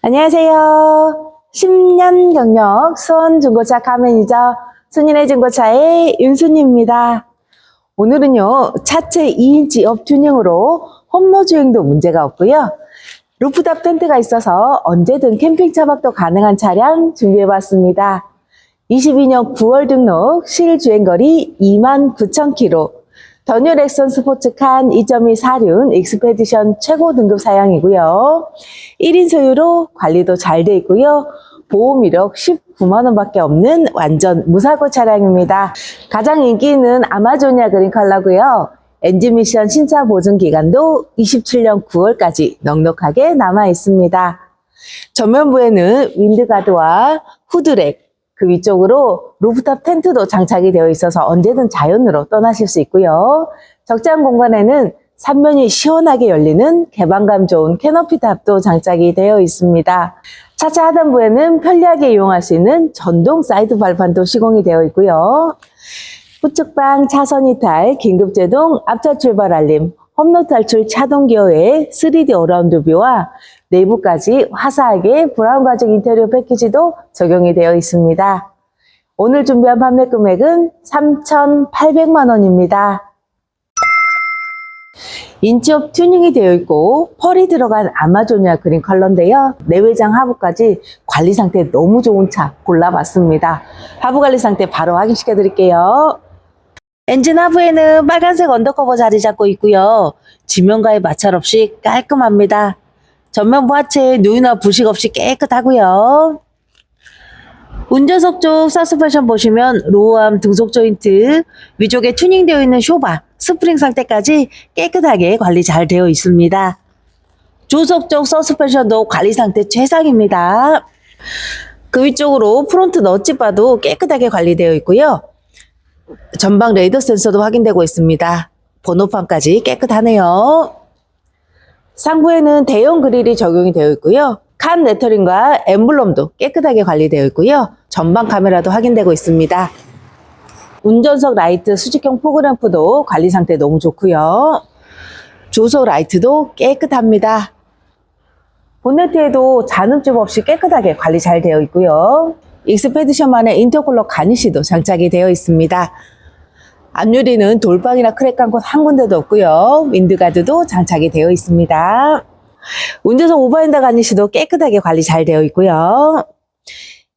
안녕하세요. 10년 경력 수원 중고차 카매니저 순인의 중고차의 윤순입니다. 오늘은요, 차체 2인치 업 튜닝으로 홈로 주행도 문제가 없고요. 루프탑 텐트가 있어서 언제든 캠핑 차박도 가능한 차량 준비해봤습니다. 22년 9월 등록 실 주행거리 29,000km. 더뉴 렉선 스포츠 칸 2.2 사륜 익스페디션 최고 등급 사양이고요. 1인 소유로 관리도 잘 돼 있고요. 보험 이력 19만 원 밖에 없는 완전 무사고 차량입니다. 가장 인기 있는 아마조니아 그린 컬러고요. 엔진 미션 신차 보증 기간도 27년 9월까지 넉넉하게 남아 있습니다. 전면부에는 윈드가드와 후드랙, 그 위쪽으로 루프탑 텐트도 장착이 되어 있어서 언제든 자연으로 떠나실 수 있고요. 적재한 공간에는 삼면이 시원하게 열리는 개방감 좋은 캐너피 탑도 장착이 되어 있습니다. 차체 하단부에는 편리하게 이용할 수 있는 전동 사이드 발판도 시공이 되어 있고요. 우측방 차선 이탈, 긴급제동, 앞차 출발 알림, 홈로 탈출 차동 기어의 3D 어라운드 뷰와 내부까지 화사하게 브라운 가죽 인테리어 패키지도 적용이 되어 있습니다. 오늘 준비한 판매 금액은 3,800만 원입니다. 인치업 튜닝이 되어 있고 펄이 들어간 아마조니아 그린 컬러인데요. 내외장 하부까지 관리 상태 너무 좋은 차 골라봤습니다. 하부 관리 상태 바로 확인시켜 드릴게요. 엔진 하부에는 빨간색 언더커버 자리 잡고 있고요. 지면과의 마찰 없이 깔끔합니다. 전면부 하체 누유나 부식 없이 깨끗하고요. 운전석 쪽 서스펜션 보시면 로우암 등속 조인트, 위쪽에 튜닝되어 있는 쇼바, 스프링 상태까지 깨끗하게 관리 잘 되어 있습니다. 조석 쪽 서스펜션도 관리 상태 최상입니다. 그 위쪽으로 프론트 너치 바도 깨끗하게 관리되어 있고요. 전방 레이더 센서도 확인되고 있습니다. 번호판까지 깨끗하네요. 상부에는 대형 그릴이 적용이 되어 있고요. 칸 레터링과 엠블럼도 깨끗하게 관리되어 있고요. 전방 카메라도 확인되고 있습니다. 운전석 라이트 수직형 포그램프도 관리 상태 너무 좋고요. 조석 라이트도 깨끗합니다. 본네트에도 잔음집 없이 깨끗하게 관리 잘 되어 있고요. 익스페디션만의 인터쿨러 가니시도 장착이 되어 있습니다. 앞유리는 돌방이나 크랙 간곳한 군데도 없고요. 윈드가드도 장착이 되어 있습니다. 운전석 오버핸드 가니시도 깨끗하게 관리 잘 되어 있고요.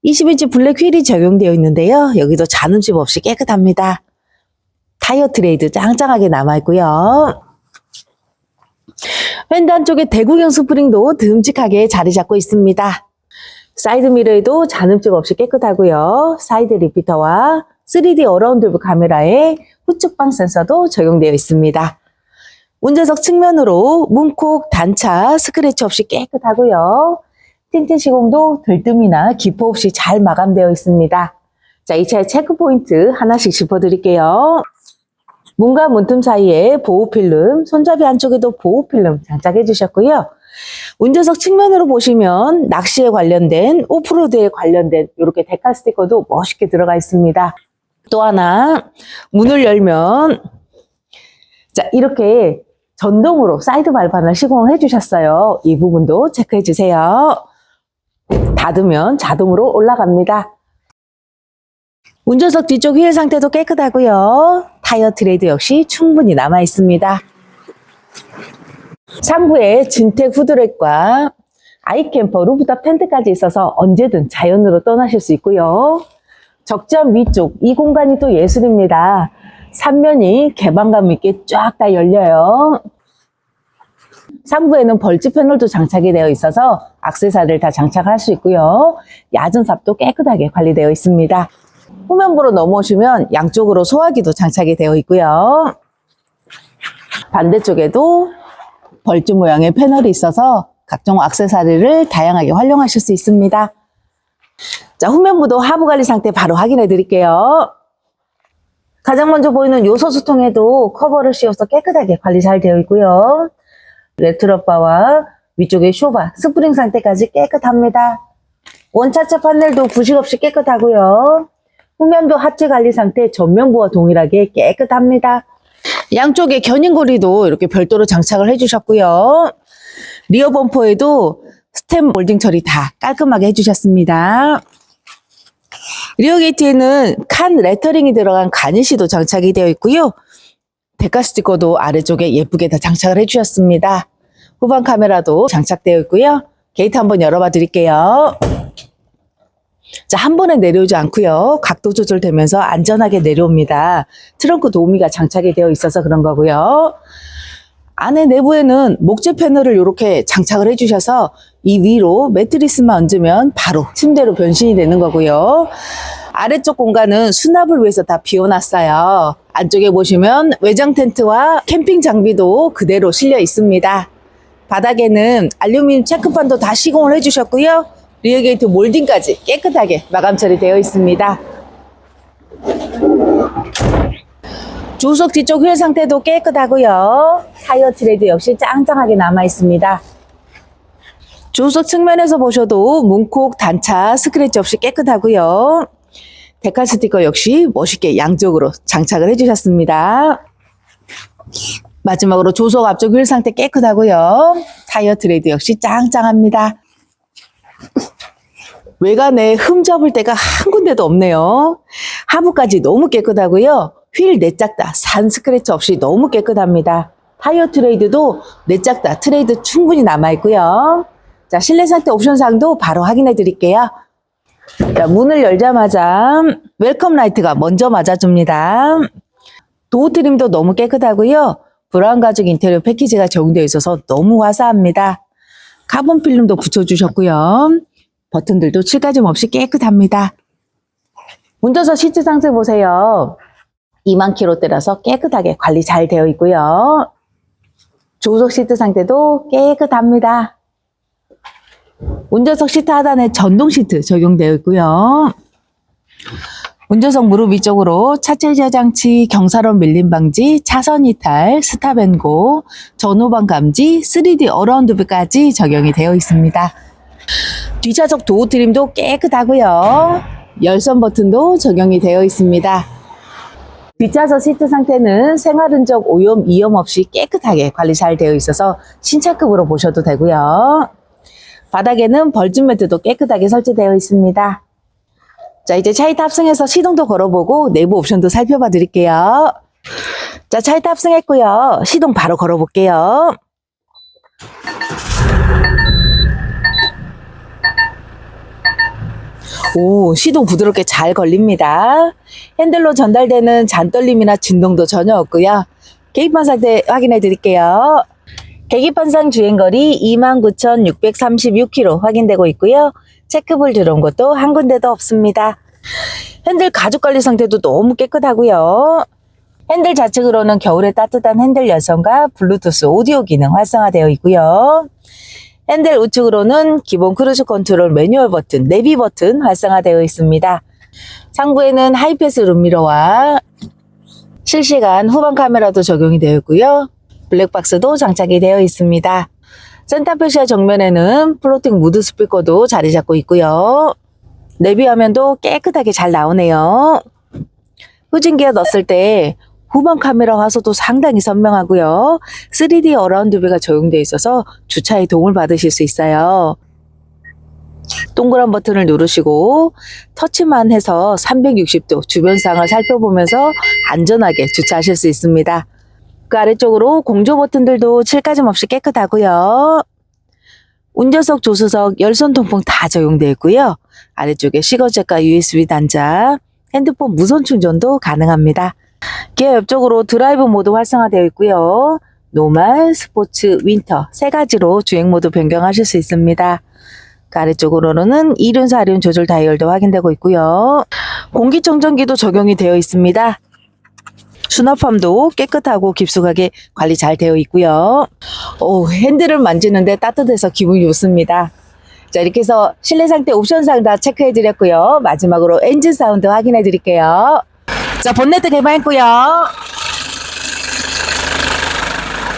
20인치 블랙 휠이 적용되어 있는데요. 여기도 잔음집 없이 깨끗합니다. 타이어 트레이드 짱짱하게 남아있고요. 휀드 한쪽에 대구경 스프링도 듬직하게 자리 잡고 있습니다. 사이드 미러에도 잔음집 없이 깨끗하고요. 사이드 리피터와 3D 어라운드 뷰 카메라에 후측방 센서도 적용되어 있습니다. 운전석 측면으로 문콕, 단차, 스크래치 없이 깨끗하고요. 틴트 시공도 들뜸이나 기포 없이 잘 마감되어 있습니다. 자, 이 차의 체크포인트 하나씩 짚어드릴게요. 문과 문틈 사이에 보호필름, 손잡이 안쪽에도 보호필름 장착해 주셨고요. 운전석 측면으로 보시면 낚시에 관련된, 오프로드에 관련된 이렇게 데칼 스티커도 멋있게 들어가 있습니다. 또 하나, 문을 열면, 자, 이렇게 전동으로 사이드 발판을 시공을 해주셨어요. 이 부분도 체크해 주세요. 닫으면 자동으로 올라갑니다. 운전석 뒤쪽 휠 상태도 깨끗하고요. 타이어 트레이드 역시 충분히 남아 있습니다. 상부에 진택 후드랙과 아이캠퍼 루프탑 텐트까지 있어서 언제든 자연으로 떠나실 수 있고요. 적점 위쪽 이 공간이 또 예술입니다. 삼면이 개방감 있게 쫙 다 열려요. 상부에는 벌집 패널도 장착이 되어 있어서 악세사리를 다 장착할 수 있고요. 야전 삽도 깨끗하게 관리되어 있습니다. 후면부로 넘어오시면 양쪽으로 소화기도 장착이 되어 있고요. 반대쪽에도 벌집 모양의 패널이 있어서 각종 악세사리를 다양하게 활용하실 수 있습니다. 자, 후면부도 하부 관리 상태 바로 확인해 드릴게요. 가장 먼저 보이는 요소수통에도 커버를 씌워서 깨끗하게 관리 잘 되어 있고요. 레트로바와 위쪽에 쇼바, 스프링 상태까지 깨끗합니다. 원차체 판넬도 부식 없이 깨끗하고요. 후면도 하체 관리 상태 전면부와 동일하게 깨끗합니다. 양쪽에 견인고리도 이렇게 별도로 장착을 해주셨고요. 리어 범퍼에도 스템 몰딩 처리 다 깔끔하게 해주셨습니다. 리어 게이트에는 칸 레터링이 들어간 가니시도 장착이 되어 있고요. 데카 스티커도 아래쪽에 예쁘게 다 장착을 해주셨습니다. 후방 카메라도 장착되어 있고요. 게이트 한번 열어봐 드릴게요. 자, 한 번에 내려오지 않고요. 각도 조절되면서 안전하게 내려옵니다. 트렁크 도우미가 장착이 되어 있어서 그런 거고요. 안에 내부에는 목재 패널을 이렇게 장착을 해주셔서 이 위로 매트리스만 얹으면 바로 침대로 변신이 되는 거고요. 아래쪽 공간은 수납을 위해서 다 비워놨어요. 안쪽에 보시면 외장 텐트와 캠핑 장비도 그대로 실려 있습니다. 바닥에는 알루미늄 체크판도 다 시공을 해주셨고요. 리어게이트 몰딩까지 깨끗하게 마감 처리되어 있습니다. 조수석 뒤쪽 휠 상태도 깨끗하고요. 타이어 트레드 역시 짱짱하게 남아 있습니다. 조수석 측면에서 보셔도 문콕, 단차, 스크래치 없이 깨끗하고요. 데칼 스티커 역시 멋있게 양쪽으로 장착을 해주셨습니다. 마지막으로 조수석 앞쪽 휠 상태 깨끗하고요. 타이어 트레드 역시 짱짱합니다. 외관에 흠 접을 데가 한 군데도 없네요. 하부까지 너무 깨끗하고요. 휠 내짝 다 산 스크래치 없이 너무 깨끗합니다. 타이어 트레이드도 내짝 다 트레이드 충분히 남아있고요. 자, 실내 상태 옵션상도 바로 확인해 드릴게요. 자, 문을 열자마자 웰컴 라이트가 먼저 맞아줍니다. 도어 트림도 너무 깨끗하고요. 브라운 가죽 인테리어 패키지가 적용되어 있어서 너무 화사합니다. 카본 필름도 붙여주셨고요. 버튼들도 칠가짐 없이 깨끗합니다. 운전석 시트 상태 보세요. 2만 킬로대라서 깨끗하게 관리 잘 되어 있고요. 조수석 시트 상태도 깨끗합니다. 운전석 시트 하단에 전동 시트 적용되어 있고요. 운전석 무릎 위쪽으로 차체 저장치, 경사로 밀림 방지, 차선 이탈, 스탑앤고, 전후방 감지, 3D 어라운드뷰까지 적용이 되어 있습니다. 뒷좌석 도어 트림도 깨끗하고요. 열선 버튼도 적용이 되어 있습니다. 뒷좌석 시트 상태는 생활 흔적 오염, 이염 없이 깨끗하게 관리 잘 되어 있어서 신차급으로 보셔도 되고요. 바닥에는 벌집 매트도 깨끗하게 설치되어 있습니다. 자, 이제 차에 탑승해서 시동도 걸어보고 내부 옵션도 살펴봐 드릴게요. 자, 차에 탑승했고요. 시동 바로 걸어볼게요. 오, 시동 부드럽게 잘 걸립니다. 핸들로 전달되는 잔떨림이나 진동도 전혀 없고요. 계기판 상태 확인해 드릴게요. 계기판상 주행거리 29,636km 확인되고 있고요. 체크볼 들어온 것도 한 군데도 없습니다. 핸들 가죽 관리 상태도 너무 깨끗하고요. 핸들 좌측으로는 겨울에 따뜻한 핸들 열선과 블루투스 오디오 기능 활성화되어 있고요. 핸들 우측으로는 기본 크루즈 컨트롤 매뉴얼 버튼, 내비 버튼 활성화되어 있습니다. 상부에는 하이패스 룸미러와 실시간 후방 카메라도 적용이 되어 있고요. 블랙박스도 장착이 되어 있습니다. 센터페시아 정면에는 플로팅 무드 스피커도 자리 잡고 있고요. 내비 화면도 깨끗하게 잘 나오네요. 후진기어 넣었을 때 후방 카메라 화소도 상당히 선명하고요. 3D 어라운드 뷰가 적용되어 있어서 주차에 도움을 받으실 수 있어요. 동그란 버튼을 누르시고 터치만 해서 360도 주변 상을 살펴보면서 안전하게 주차하실 수 있습니다. 그 아래쪽으로 공조 버튼들도 칠가짐 없이 깨끗하고요. 운전석, 조수석, 열선 통풍 다 적용되어 있고요. 아래쪽에 시거잭과 USB 단자, 핸드폰 무선 충전도 가능합니다. 기어 옆쪽으로 드라이브 모드 활성화되어 있고요. 노말, 스포츠, 윈터 세 가지로 주행 모드 변경하실 수 있습니다. 그 아래쪽으로는 이륜, 사륜 조절 다이얼도 확인되고 있고요. 공기청정기도 적용이 되어 있습니다. 수납함도 깨끗하고 깊숙하게 관리 잘 되어 있고요. 오, 핸들을 만지는데 따뜻해서 기분이 좋습니다. 자, 이렇게 해서 실내 상태 옵션상 다 체크해 드렸고요. 마지막으로 엔진 사운드 확인해 드릴게요. 자, 본네트 개방했고요.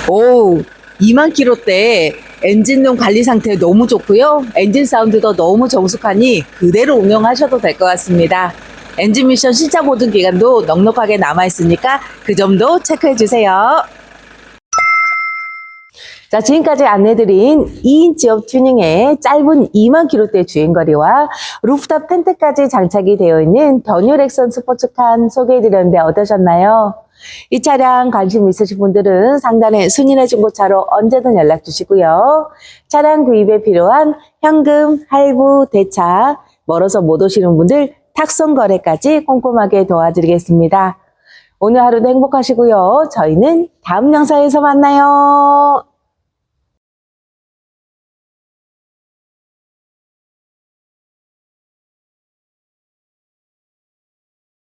오, 2만 킬로대 엔진룸 관리 상태 너무 좋고요. 엔진 사운드도 너무 정숙하니 그대로 운영하셔도 될 것 같습니다. 엔진 미션 신차 보증 기간도 넉넉하게 남아 있으니까 그 점도 체크해 주세요. 자, 지금까지 안내드린 2인치 업 튜닝의 짧은 2만 킬로대 주행거리와 루프탑 텐트까지 장착이 되어 있는 더뉴 렉선 스포츠칸 소개해드렸는데 어떠셨나요? 이 차량 관심 있으신 분들은 상단에 순인의 중고차로 언제든 연락 주시고요. 차량 구입에 필요한 현금, 할부, 대차, 멀어서 못 오시는 분들 탁송 거래까지 꼼꼼하게 도와드리겠습니다. 오늘 하루도 행복하시고요. 저희는 다음 영상에서 만나요.